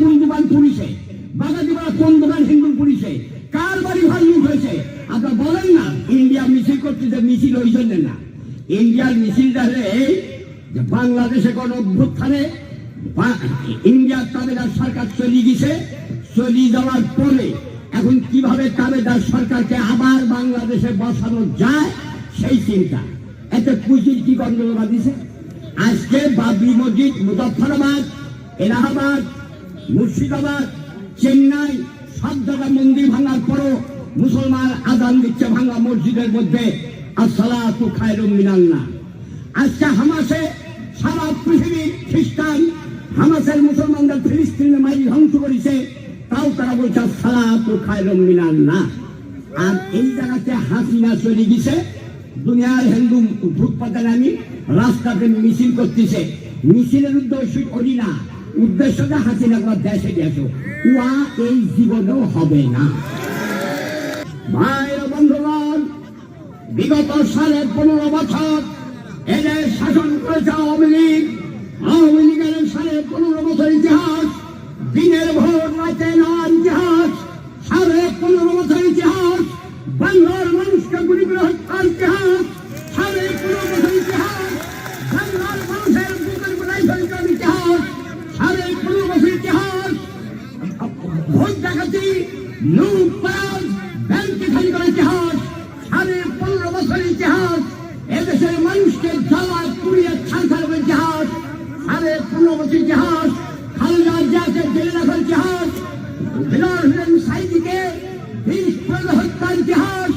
কোন দোকান পুলিশে? বাগাদিপাড়া কোন দোকান হিন্দু পুলিশে? বলেন না, ইন্ডিয়া মিছিল করছে মিছিল ওই জন্য ইন্ডিয়ার মিছিলটা হলে বাংলাদেশে কোন অভ্যুত্থানে ইন্ডিয়ার তাবেদার সরকার চলে গেছে, চলে যাওয়ার পরে এখন কীভাবে তাবেদার সরকারকে আবার বাংলাদেশে বসানো যায়, সেই চিন্তা। এতে পুঁজির কি গন্ডগোল বাঁধিছে আজকে বাবরি মসজিদ মুজফরাবাদ এলাহাবাদ, মুর্শিদাবাদ, চেন্নাই, সব জায়গায় মন্দির ভাঙার পরও মুসলমান আদান দিচ্ছে ভাঙা মসজিদের মধ্যে। আসসালাতু খায়রুম মিনান্না আজকে হামাসে সারা পৃথিবীর খ্রিস্টান, হামাসের মুসলমানদের ফিলিস্তিনে মারি ধ্বংস করেছে, তাও তারা বলছে সালাতু খায়রুম মিনান্না আর এই জায়গাতে হাসিনা চলে গেছে। দুনিয়ার হিন্দু ফুটপাতে নামি রাস্তাতে মিছিল করতেছে। মিছিলের উদ্দেশ্য করি না উদ্দেশ্যটা হাসিনা তোমার দেশে গেছো, উহা এই জীবনেও হবে না। ভাই বন্ধুগণ, বিগত সাড়ে পনেরো বছর এদের শাসন করেছে আওয়ামী লীগ। আওয়ামী লীগের সাড়ে ইতিহাস খালেদা জিয়াকে জেলে রাখার ইতিহাস বিলাল হোসেন সাইদিকে প্রয়োগ হত্যার ইতিহাস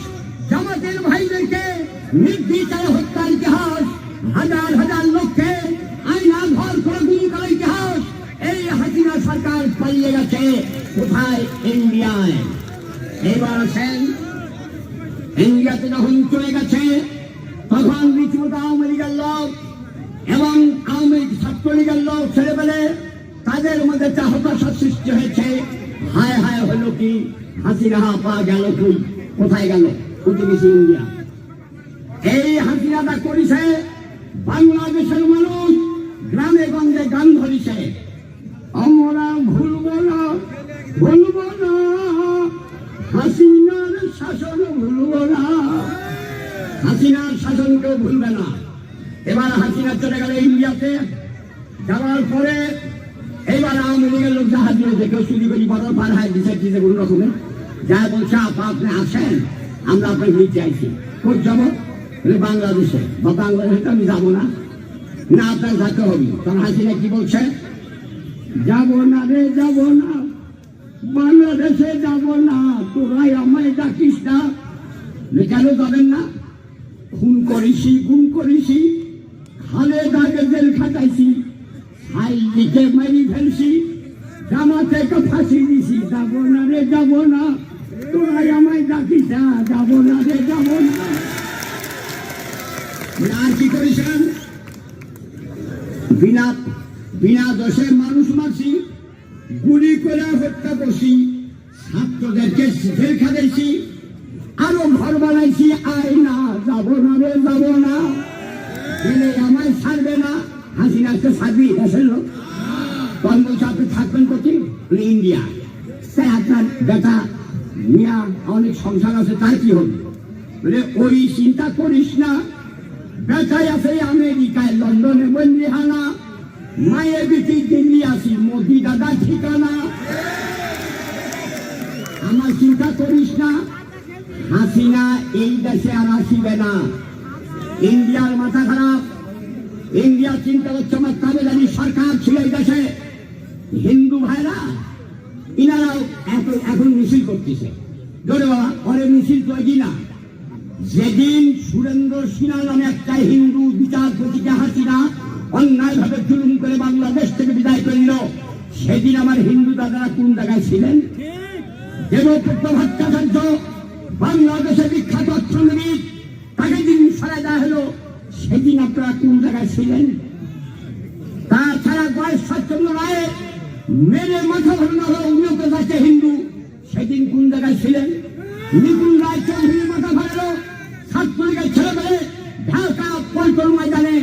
জামাতের ভাইদেরকে নির্বিচারে হত্যার ইতিহাস হাজার হাজার লোককে আইনা ঘর করে গুলি করার ইতিহাস এই হাসিনা সরকার পালিয়ে গেছে কোথায়? ইন্ডিয়ায়। এবার আছেন ইন্ডিয়াতে যখন চলে গেছে, তখন রীতিমতো আওয়ামী লীগের লোক এবং আওয়ামী লীগ ছাত্রলীগের লোক ছেড়ে পেলে তাদের মধ্যে একটা হতাশা সৃষ্টি হয়েছে। হায় হায় হলো কি? হাসিনা পা গেল কই কোথায় গেল? গেছে ইন্ডিয়া। এই হাসিনাটা করেছে, বাংলাদেশের মানুষ গ্রামে গঞ্জে গান ধরেছে। আমরা ভুলব না ভুলব না, হাসিনার শাসন ভুলব না। হাসিনার শাসন কেউ ভুলবে না। এবার হাসিনা চলে গেল ইন্ডিয়াতে। যাওয়ার পরে এইবার আওয়ামী লীগের লোক জাহাজ নিয়ে কেউ চুরি করি বদল পার হয় দিছে দিছে কোনো রকমে। যা বলছে, আপা, আপনি আসেন, আমরা আপনাকে নিতে আইছি। কোথ যাব? বলে, বাংলাদেশে। বা বাংলাদেশে আমি যাব না। না আপনার যাতে হবে। তখন হাসিনা কি বলছে? যাব না রে, যাব না। বাংলাদেশে যাব না। তোরাই আমায় ডাকিস না। কেন যাবেন না? খুন করেছি গুম করেছি খালে দাগে জেল খাটাইছি। হাই দিকে মারি ফেলছি। জামাতে ফাঁসি দিছি যাব না রে যাব না। তোরাই আমায় ডাকিস না যাব না রে যাব না। বলে, আর কি করেছেন? বিনা বিনা দোষে মানুষ মারছি গুলি করে হত্যা করছি ছাত্রদেরকে জেল খাটাইছি আরও ঘর বানাইছি আয় না যাব না রে যাব না। ছাড়বি দেশের লোক। তখন বলছে আপনি থাকবেন কোথায় ইন্ডিয়া তাই আপনার বেটা মিয়া, অনেক সংসার আছে, তার কি হবে? বলে, ওই চিন্তা করিস না। বেটায় আছে আমেরিকায়, লন্ডনে বন্দিহানা। মায়ের বিটি দিল্লি আসি মোদি দাদা ঠিকানা। আমার চিন্তা করিস না। হাসিনা এই দেশে আর আসিবে না। ইন্ডিয়ার মাথা খারাপ। ইন্ডিয়া চিন্তা করছে, আমার তামিলানি সরকার ছিল এই দেশে হিন্দু ভাইরা, ইনারাও এখন এখন মিছিল করতেছে। ধরে বাবা পরে মিছিল তো এগিয়ে না। যেদিন সুরেন্দ্র সিনহা নামে একটা হিন্দু বিচারপতিকে হাসিনা অন্যায় ভাবে জুলুম করে বাংলাদেশ থেকে বিদায় করিল, সেদিন আমার হিন্দু দাদারা কোন জায়গায় ছিলেন? দেবপুত্র ভট্টাচার্য, বাংলাদেশের বিখ্যাত অর্থনীতিবিদ, তাকে দিন সরাই দেওয়া হলো। সেদিন আপনারা কোন জায়গায় ছিলেন? তাছাড়া বয়স সচ্চন্দ্র রায় মেরে মাথা ভাঙা হলো উন্নত যাচ্ছে হিন্দু। সেদিন কোন জায়গায় ছিলেন? নিপুণ রায় চৌধুরী মাথা ভাঙলো ছাত্রলীগের ছেলে মেয়ে ঢাকা পল্টন ময়দানে।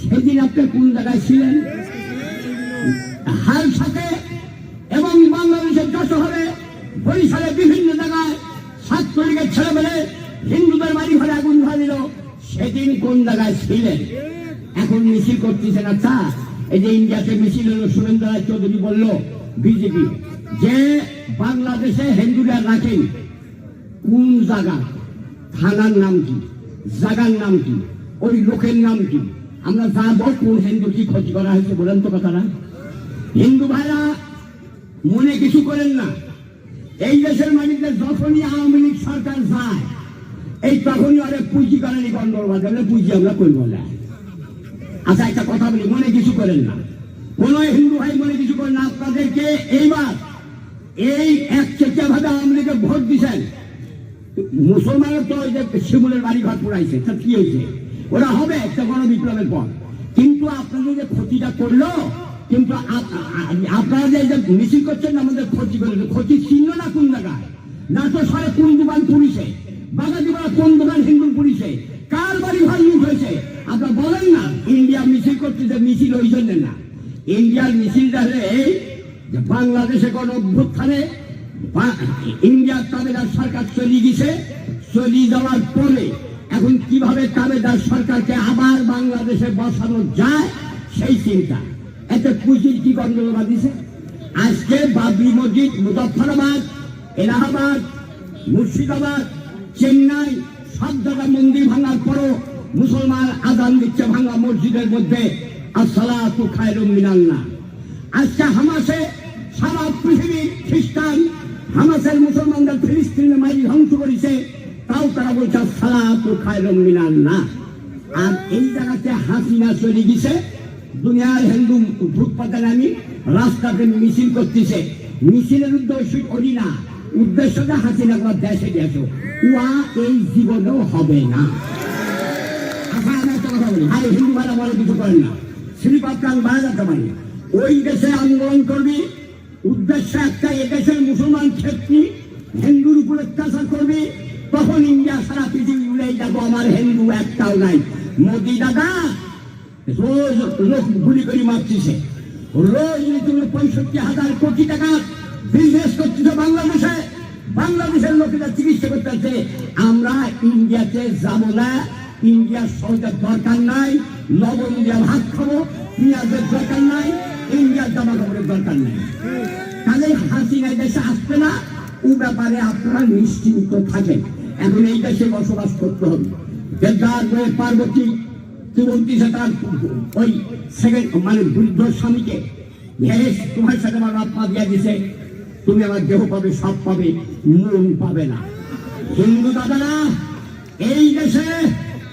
সেদিন আপনি কোন জায়গায় ছিলেন? হাল সাথে এবং বাংলাদেশের যশোহরে বরিশালে বিভিন্ন জায়গায় ছাত্রলীগের ছেলে মেলে হিন্দুদের বাড়ি ঘরে আগুন ধরে দিল। সেদিন কোন জায়গায় ছিলেন? এখন মিছিল করতেছেন আচ্ছা এই যে ইন্ডিয়াতে মিছিল হলো, সুরেন্দ্র রায় চৌধুরী বলল, বিজেপি, যে বাংলাদেশে হিন্দুরা রাখেন, কোন জায়গা? থানার নাম কি? জায়গার নাম কি? ওই লোকের নাম কি? আমরা যাব কোন হিন্দু কি ক্ষতি করা হয়েছে, বলেন তো কথাটা। হিন্দু ভাইরা মনে কিছু করেন না। এই দেশের মালিকদের যখনই আওয়ামী লীগ সরকার যায় এই তখনই অনেক পুঁজি করেনি গন্ডল বাজারে পুঁজি আমরা করব না। আচ্ছা একটা কথা বলি, মনে কিছু করেন না। কোন হিন্দু ভাই মনে কিছু করেন না? আপনাদেরকে এইবার এই এক চেটিয়া ভাবে আওয়ামী লীগের ভোট দিচ্ছেন মুসলমানের তো ওই যে শিমুলের বাড়ি ঘর পুরাইছে তা কি হয়েছে? ওরা হবে একটা গণ বিপ্লবের পর। কিন্তু আপনাদের যে ক্ষতিটা করল, কিন্তু আপনারা যে মিছিল করছেন আমাদের ক্ষতি করেছে ক্ষতি চিহ্ন না কোন জায়গায়? না তো সারে কোন দোকান পুলিশে। বাগাদিপাড়া কোন দোকান হিন্দু পুলিশে কার বাড়ি ঘর লুট হয়েছে? আপনারা বলেন না, ইন্ডিয়া মিছিল করতেছে মিছিল ওই জন্য না। ইন্ডিয়ার মিছিলটা হলে বাংলাদেশে কোন অভ্যুত্থানে ইন্ডিয়ার তাবেদার সরকার চলে গেছে, চলে যাওয়ার পরে এখন কীভাবে তাবেদার সরকারকে আবার বাংলাদেশে বসানো যায়, সেই চিন্তা। এতে পুঁজির কি গন্ডগোল বাঁধিছে আজকে বাবরি মসজিদ মুজফরাবাদ এলাহাবাদ, মুর্শিদাবাদ চেন্নাই সব জায়গা মন্দির ভাঙার পরও মুসলমান আদান দিচ্ছে ভাঙা মসজিদের মধ্যে। আসসালাতু খায়রুম মিনাল্লাহ আজকে হামাসে সারা পৃথিবীর খ্রিস্টান হামাসের মুসলমানদের ফিলিস্তিনে মারি ধ্বংস করেছে, তাও তারা বলছে সালাতু খায়রুম মিনাল্লাহ আর এই জায়গাতে হাসিনা চলে গেছে, দুনিয়ার হিন্দু ফুটপাতে নামি রাস্তাতে মিছিল করতেছে। মিছিলের উদ্দেশ্য করি না উদ্দেশ্যটা হাসিনা করে দেশে গেছো, উহা এই জীবনেও হবে না। আচ্ছা আমি একটা কথা বলি। হিন্দু ভাইরা বলে কিছু করেন না। শ্রীপাত্রাং বাইরে যেতে পারি। ওই দেশে আন্দোলন করবি, উদ্দেশ্য একটা এদেশের মুসলমান ক্ষেত্রী হিন্দুর উপর অত্যাচার করবি, তখন ইন্ডিয়া সারা পৃথিবী উড়ে যাব, আমার হিন্দু একটাও নাই। মোদি দাদা, রোজ লোক গুলি করে মারতেছে। রোজ তুমি পঁয়ষট্টি হাজার কোটি টাকা বিজনেস করতেছে বাংলাদেশে বাংলাদেশের লোকেরা চিকিৎসা করতেছে আমরা ইন্ডিয়াতে যাব না। ইন্ডিয়ার সহজের দরকার নাই। লবণ দিয়ে ভাত খাব পেঁয়াজের দরকার নাই ইন্ডিয়ার জামা কাপড়ের দরকার নাই। তাহলে হাসিনা দেশে আসবে না। ও ব্যাপারে আপনারা নিশ্চিন্ত থাকেন। এখন এই দেশে বসবাস করতে হবে। দেবদার পার্বতী তুই বলতিস তার ওই সেকেন্ড মানে বৃদ্ধ স্বামীকে? "হেস, তোমার সাথে আমার বাপ দিয়া দিছে। তুমি আমার দেহ পাবে, সব পাবে, মন পাবে না। হিন্দু দাদারা, এই দেশে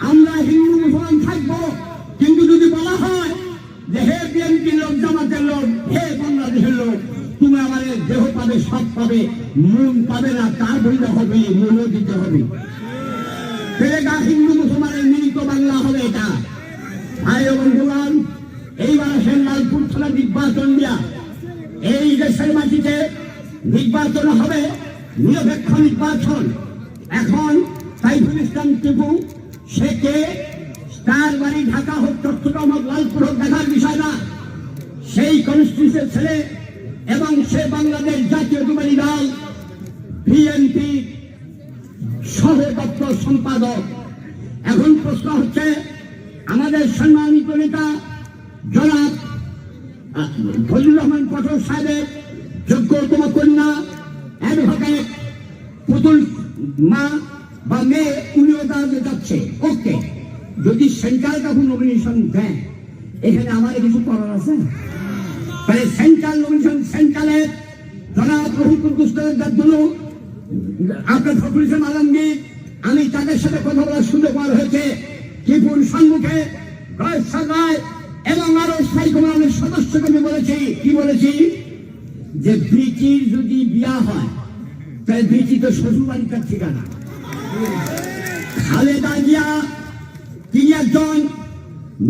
আমরা হিন্দু, মুসলমান থাকব। কিন্তু যদি বলা হয় যে হে বিএনপির লোক, জামাতের লোক, হে বাংলাদেশের লোক, তুমি আমাদের দেহ পাবে, সব পাবে, মন পাবে না তার বইলে হবে, মনও দিতে হবে। তেলেগা হিন্দু, মুসলমানের মিলিত বাংলা হবে এটা। ভাই বন্ধুগণ, এইবার আসেন লালপুর থানা নির্বাচন দিয়া। এই দেশের মাটিতে নির্বাচন হবে নিরপেক্ষ নির্বাচন। এখন সাইফুল ইসলাম টিপু সে কে? তার বাড়ি ঢাকা হোক চট্টগ্রাম হোক লালপুর হোক দেখার বিষয় না। সেই কনস্টিটিউশন ছেলে এবং সে বাংলাদেশ জাতীয়তাবাদী দল বিএনপি সহ দপ্তর সম্পাদক। এখন প্রশ্ন হচ্ছে আমাদের সম্মানিত নেতা জনাব আহ, ফজলুর রহমান পটল সাহেবের যোগ্যতম কন্যা, অ্যাডভোকেট, পুতুল, মা বা মেয়ে উনিও দাঁড়াতে যাচ্ছে। ওকে, যদি সেন্ট্রাল কাকু নমিনেশন দেন এখানে আমার কিছু করার আছে? তাহলে সেন্ট্রাল নমিনেশন সেন্ট্রালের জনাব রহিম কুদ্দুস্তানের জন্য, আপনার ফখরুল আলমগীর, আমি তাদের সাথে কথা বলার সুযোগ পাওয়া হয়েছে। ত্রিপুর সম্মুখে রায় এবং আরও স্থায়ী কমিশনের সদস্যকে আমি বলেছি, কি বলেছি? যে ব্রিটির যদি বিয়া হয় তাহলে ব্রিটি তো শ্বশুর বাড়িটার ঠিকানা। খালেদা জিয়া, তিনি একজন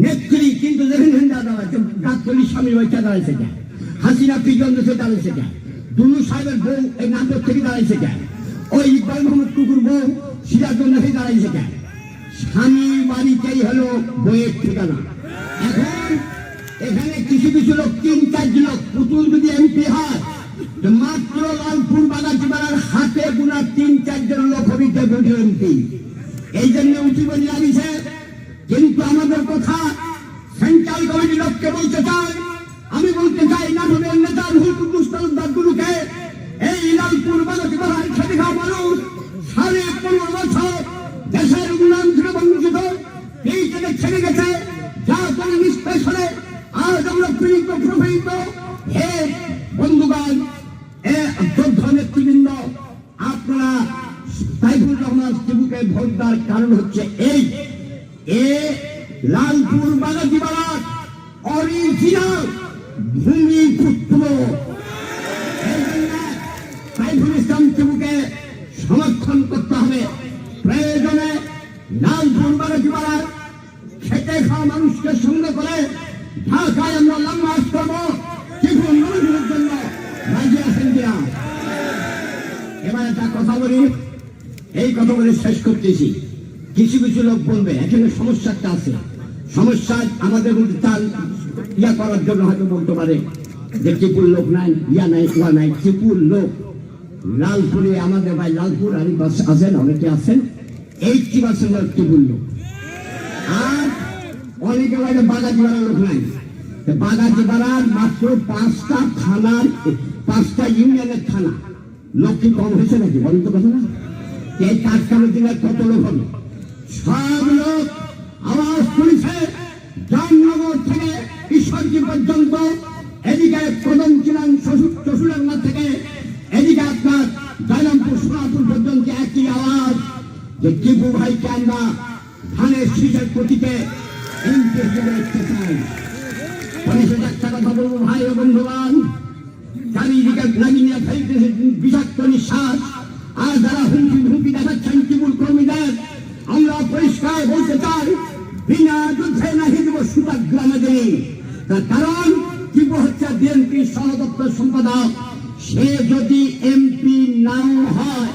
নেত্রী, কিন্তু দেখেন দাদা গাতলি স্বামী ওইটা দাঁড়াইছে হাসিনা পিজন দেশে দাঁড়াইছে দুলু সাহেবের বউ, এই নাটক থেকে দাঁড়াইছে ওই ইকবাল মোহাম্মদ কুকুর বউ সিরাজগঞ্জ থেকে দাঁড়াইছে যায় স্বামী বাড়িতেই হলো বইয়ের ঠিকানা। এখানে কিছু কিছু লোক, তিন, চার লোক, পুতুল যদি এমপি হয় মাত্র লালপুর বাগাতিপাড়ার হাতে গুনা তিন চারজন লোক হবি ডেপুটি এমপি। এই জন্য উঁচু বলে লাগিছে কিন্তু আমাদের কথা সেন্ট্রাল কমিটি লোককে বলতে চাই সমর্থন করতে হবে। প্রয়োজনে লাল লালপুর বাগাতিপাড়ার খেটে খাওয়া মানুষকে সঙ্গে করে ঢাকায় আমরা লম্বা করব। কিন্তু মানুষের জন্য রাজি আছেন কিনা? এবার একটা কথা বলি। এই কথা বলে শেষ করতেছি। কিছু কিছু লোক বলবে, এখানে সমস্যা একটা আছে। সমস্যা আমাদের মধ্যে তার ইয়া করার জন্য হয়তো বলতে পারে। যে টিপুর লোক নাই, ইয়া নাই কুয়া নাই, টিপুর লোক লালপুরে আমাদের ভাই লালপুর আলিবাস আছেন, অনেকে আছেন। এইটটি পার্সেন্ট লোক টিপুর লোক আর অনেকে বাইরে বাগাতি বাড়ার লোক নাই। বাগাতি বাড়ার মাত্র পাঁচটা থানার, পাঁচটা ইউনিয়নের থানা। লোক কি কম হয়েছে নাকি? বলেন তো কথা না। এই কাজকামের দিনে কত লোক হবে? সব লোক আওয়াজ তুলেছে। জামনগর থেকে ঈশ্বরজি পর্যন্ত, এদিকে কদম চিলান চসুরাঙ্গা থেকে ভাইকে আমরা ধানের শীষের প্রতীকে দেখতে চাই। কারণ টিপু হচ্ছে, বিএনপির সহদপ্তর সম্পাদক, সে যদি এমপি নাও হয়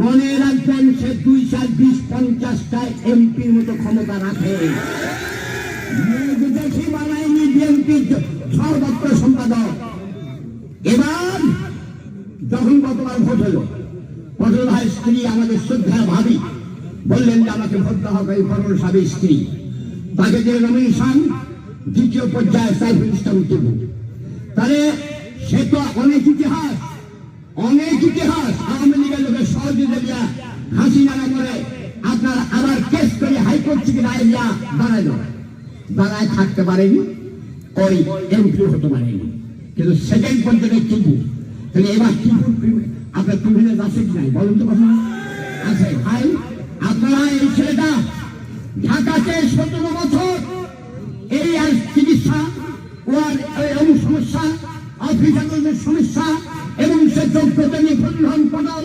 মনে রাখবেন সে দুই চার বিশ পঞ্চাশটা এমপির মতো ক্ষমতা রাখে। দেখি বানায়নি বিএনপির সহদপ্তর সম্পাদক। এবার যখন গতবার ভোট হলো, পটল ভাই স্ত্রী আমাদের শ্রদ্ধা ভাবি, বললেন যে আমাকে ভোট দেওয়া হবে পটল সাহেবের স্ত্রী। তাকে যে নমিনেশন দ্বিতীয় পর্যায়ে সাইফুল ইসলাম টিপু তাহলে সে তো অনেক ইতিহাস অনেক ইতিহাস আওয়ামী লোকের সহযোগিতা দিয়া হাসিনা করে, আপনার আবার কেস করে হাইকোর্ট থেকে রায় দিয়া দাঁড়ায় দাঁড়ায় থাকতে পারেনি, ওই এমপি হতে পারেনি। কিন্তু সেকেন্ড পর্যায়ে টিপু। তাহলে এবার টিপু আপনার প্রিভিলেজ আছে কি নাই? বলুন তো কথা। আছে ভাই, আপনারা এই ছেলেটা ঢাকাতে সতেরো বছর এই আর চিকিৎসা ওর এমন সমস্যা, অফিসারদের সমস্যা, এবং সে যোগ্যতা নিয়ে পরিবহন পটল